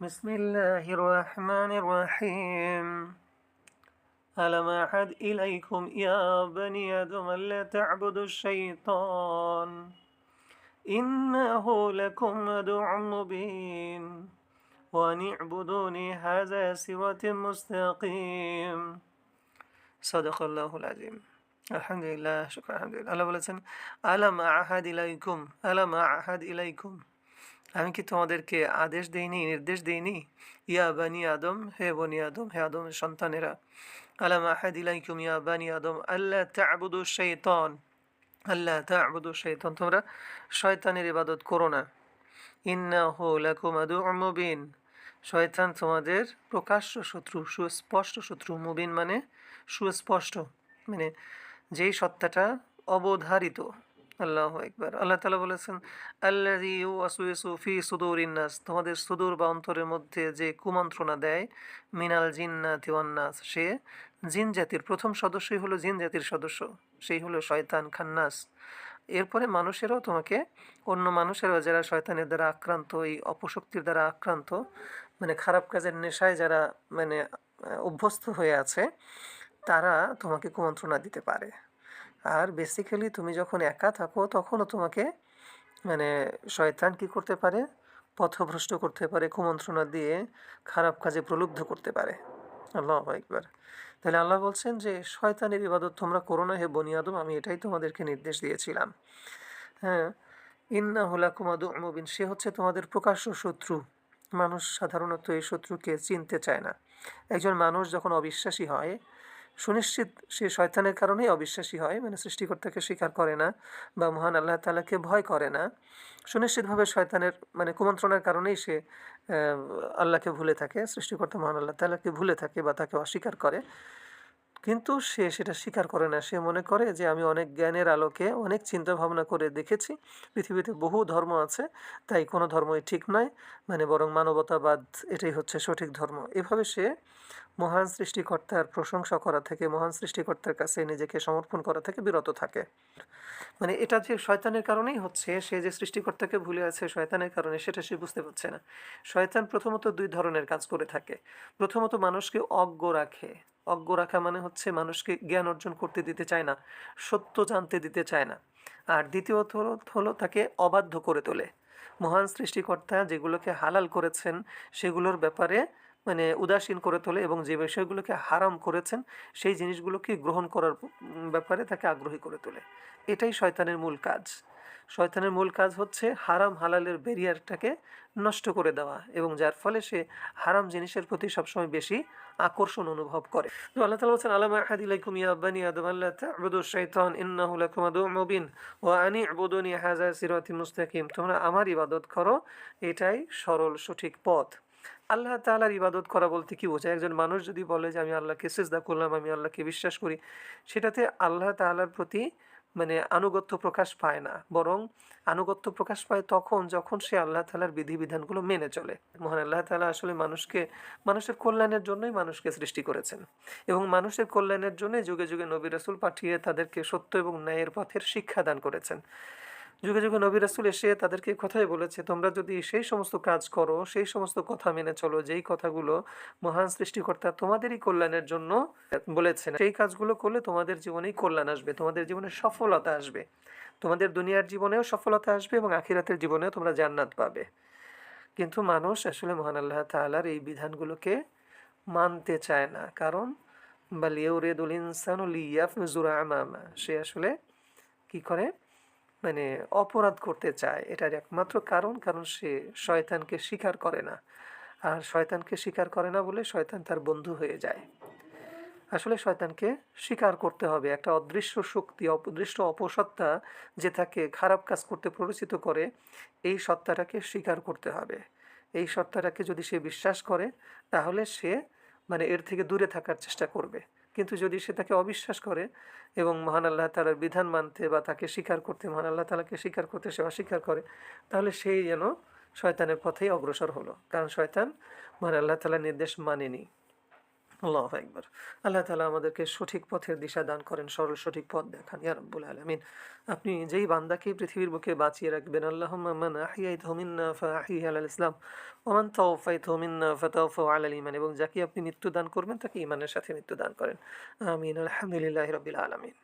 بسم الله الرحمن الرحيم. ألم أعد إليكم يا بني آدم لا تعبدوا الشيطان؟ إنه لكم عدو مبين. وأن اعبدوني هذا صراط مستقيم. صدق الله العظيم. الحمد لله شكرا الحمد لله. الله ألم أعهد إليكم؟ ألم أعهد إليكم؟ আমি কি তোমাদেরকে আদেশ দেইনি, নির্দেশ দেইনি? ইয়া বানি আদম, হে বনি আদম, হে আদমের সন্তানেরা। আলাম আহাদ ইলাইকুম, ইয়া বানি আদম আল্লাহ তা'বুদু শাইতান। আল্লাহ তা'বুদু শাইতান, তোমরা শয়তানের ইবাদত করো না। ইন্নাহু লাকুম আদুউম মুবিন। শয়তান তোমাদের প্রকাশ্য শত্রু, সুস্পষ্ট শত্রু। মুবিন মানে সুস্পষ্ট মানে যেই সত্তাটা অবধারিত। আল্লাহ একবার আল্লাহ তালা বলেছেন আল্লাহি ফি সুদুর ইন্নাস তোমাদের সুদূর বা অন্তরের মধ্যে যে কুমন্ত্রণা দেয়, মিনাল জিন্না তিওয়ান্নাস সে জিন জাতির প্রথম সদস্যই হলো জিন জাতির সদস্য, সেই হলো শয়তান খান্নাস। এরপরে মানুষেরও তোমাকে, অন্য মানুষেরও যারা শয়তানের দ্বারা আক্রান্ত, এই অপশক্তির দ্বারা আক্রান্ত মানে খারাপ কাজের নেশায় যারা মানে অভ্যস্ত হয়ে আছে, তারা তোমাকে কুমন্ত্রণা দিতে পারে। আর বেসিক্যালি তুমি যখন একা থাকো, তখনও তোমাকে মানে শয়তান কী করতে পারে? পথভ্রষ্ট করতে পারে, কুমন্ত্রণা দিয়ে খারাপ কাজে প্রলুব্ধ করতে পারে। আল্লাহ একবার তাহলে আল্লাহ বলছেন যে, শয়তানের ইবাদত তোমরা করো না, হে বনিয়াদম আমি এটাই তোমাদেরকে নির্দেশ দিয়েছিলাম। হ্যাঁ ইন্না হুলাকুমাদু মুবিন সে হচ্ছে তোমাদের প্রকাশ্য শত্রু। মানুষ সাধারণত এই শত্রুকে চিনতে চায় না। একজন মানুষ যখন অবিশ্বাসী হয় সুনিশ্চিত সে শয়তানের কারণেই অবিশ্বাসী হয় মানে সৃষ্টিকর্তাকে স্বীকার করে না বা মহান আল্লাহ তালাকে ভয় করে না। সুনিশ্চিতভাবে শয়তানের মানে কুমন্ত্রণার কারণেই সে আল্লাহকে ভুলে থাকে, সৃষ্টিকর্তা মহান আল্লাহ তালাকে ভুলে থাকে বা তাকে অস্বীকার করে। কিন্তু সে সেটা স্বীকার করে না। সে মনে করে যে আমি অনেক জ্ঞানের আলোকে অনেক চিন্তা ভাবনা করে দেখেছি। পৃথিবীতে বহু ধর্ম আছে, তাই কোনো ধর্মই ঠিক নয় মানে বরং মানবতাবাদ এটাই হচ্ছে সঠিক ধর্ম। এভাবে সে মহান সৃষ্টিকর্তার প্রশংসা করা থেকে, মহান সৃষ্টিকর্তার কাছে নিজেকে সমর্পণ করা থেকে বিরত থাকে। মানে এটা যে শয়তানের কারণেই হচ্ছে, সে যে সৃষ্টিকর্তাকে ভুলে আছে শয়তানের কারণে, সেটা সে বুঝতে পারছে না। শয়তান প্রথমত দুই ধরনের কাজ করে থাকে। প্রথমত মানুষকে অজ্ঞ রাখে। অজ্ঞ রাখা মানে হচ্ছে মানুষকে জ্ঞান অর্জন করতে দিতে চায় না, সত্য জানতে দিতে চায় না। আর দ্বিতীয়ত হলো তাকে অবাধ্য করে তোলে। মহান সৃষ্টিকর্তা যেগুলোকে হালাল করেছেন, সেগুলোর ব্যাপারে মানে উদাসীন করে তোলে এবং যে বিষয়গুলোকে হারাম করেছেন, সেই জিনিসগুলোকে গ্রহণ করার ব্যাপারে তাকে আগ্রহী করে তোলে। এটাই শয়তানের মূল কাজ। শয়তানের মূল কাজ হচ্ছে হারাম হালালের ব্যারিয়ারটাকে নষ্ট করে দেওয়া এবং যার ফলে সে হারাম জিনিসের প্রতি সবসময় বেশি আকর্ষণ অনুভব করে। তো আল্লাহ তালা বলছেন, আলামা আহাদিলাইকুম ইয়া বানি আদম আল্লাহ তা'বুদু মুবিন, ওয়া আনি হাযা সিরাতুম মুস্তাকিম। তোমরা আমার ইবাদত করো, এটাই সরল সঠিক পথ। আল্লাহ তালার ইবাদত করা বলতে কি বোঝায়? একজন মানুষ যদি বলে যে, আমি আল্লাহকে সেজদা করলাম, আমি আল্লাহকে বিশ্বাস করি, সেটাতে আল্লাহ তালার প্রতি মানে আনুগত্য প্রকাশ পায় না। বরং আনুগত্য প্রকাশ পায় তখন যখন সে আল্লাহ তালার বিধিবিধানগুলো মেনে চলে। মহান আল্লাহ তালা আসলে মানুষকে, মানুষের কল্যাণের জন্যই মানুষকে সৃষ্টি করেছেন। এবং মানুষের কল্যাণের জন্যই যুগে যুগে নবী রাসুল পাঠিয়ে তাদেরকে সত্য এবং ন্যায়ের পথের শিক্ষা দান করেছেন। যুগে যুগে নবী রাসুল এসে তাদেরকে কথাই বলেছে, তোমরা যদি সেই সমস্ত কাজ করো, সেই সমস্ত কথা মেনে চলো, যেই কথাগুলো মহান সৃষ্টিকর্তা তোমাদেরই কল্যাণের জন্য বলেছেন, সেই কাজগুলো করলে তোমাদের জীবনেই কল্যাণ আসবে, তোমাদের জীবনে সফলতা আসবে, তোমাদের দুনিয়ার জীবনেও সফলতা আসবে এবং আখিরাতের জীবনেও তোমরা জান্নাত পাবে। কিন্তু মানুষ আসলে মহান আল্লাহ তালার এই বিধানগুলোকে মানতে চায় না, কারণ বা লিউরেদুল ইনসান লিয়াফ জুরা আমামা সে আসলে কি করে? মানে অপরাধ করতে চায়, এটার একমাত্র কারণ কারণ সে শয়তানকে স্বীকার করে না। আর শয়তানকে স্বীকার করে না বলে শয়তান তার বন্ধু হয়ে যায়। আসলে শয়তানকে স্বীকার করতে হবে। একটা অদৃশ্য শক্তি, অদৃশ্য অপসত্তা যে তাকে খারাপ কাজ করতে প্ররোচিত করে, এই সত্তাটাকে স্বীকার করতে হবে। এই সত্তাটাকে যদি সে বিশ্বাস করে, তাহলে সে মানে এর থেকে দূরে থাকার চেষ্টা করবে। কিন্তু যদি সে তাকে অবিশ্বাস করে এবং মহান আল্লাহ তালার বিধান মানতে বা তাকে স্বীকার করতে, মহান আল্লাহ তালাকে স্বীকার করতে সে অস্বীকার করে, তাহলে সেই যেন শয়তানের পথেই অগ্রসর হলো। কারণ শয়তান মহান আল্লাহ তালার নির্দেশ মানেনি। আল্লাহ একবার আল্লাহ তালা আমাদেরকে সঠিক পথের দিশা দান করেন, সরল সঠিক পথ দেখান। ইয়া রব্বুল আলমিন, আপনি যেই বান্দাকে পৃথিবীর বুকে বাঁচিয়ে রাখবেন আল্লাহ মান আহিয়াই থমিন্না ফাহি আল ইসলাম ওমান তৌফাই থমিন্না ফতৌফ আল ইমান এবং যাকে আপনি মৃত্যু দান করবেন, তাকে ইমানের সাথে মৃত্যু দান করেন। আমিন, আলহামদুলিল্লাহ রবিল আলমিন।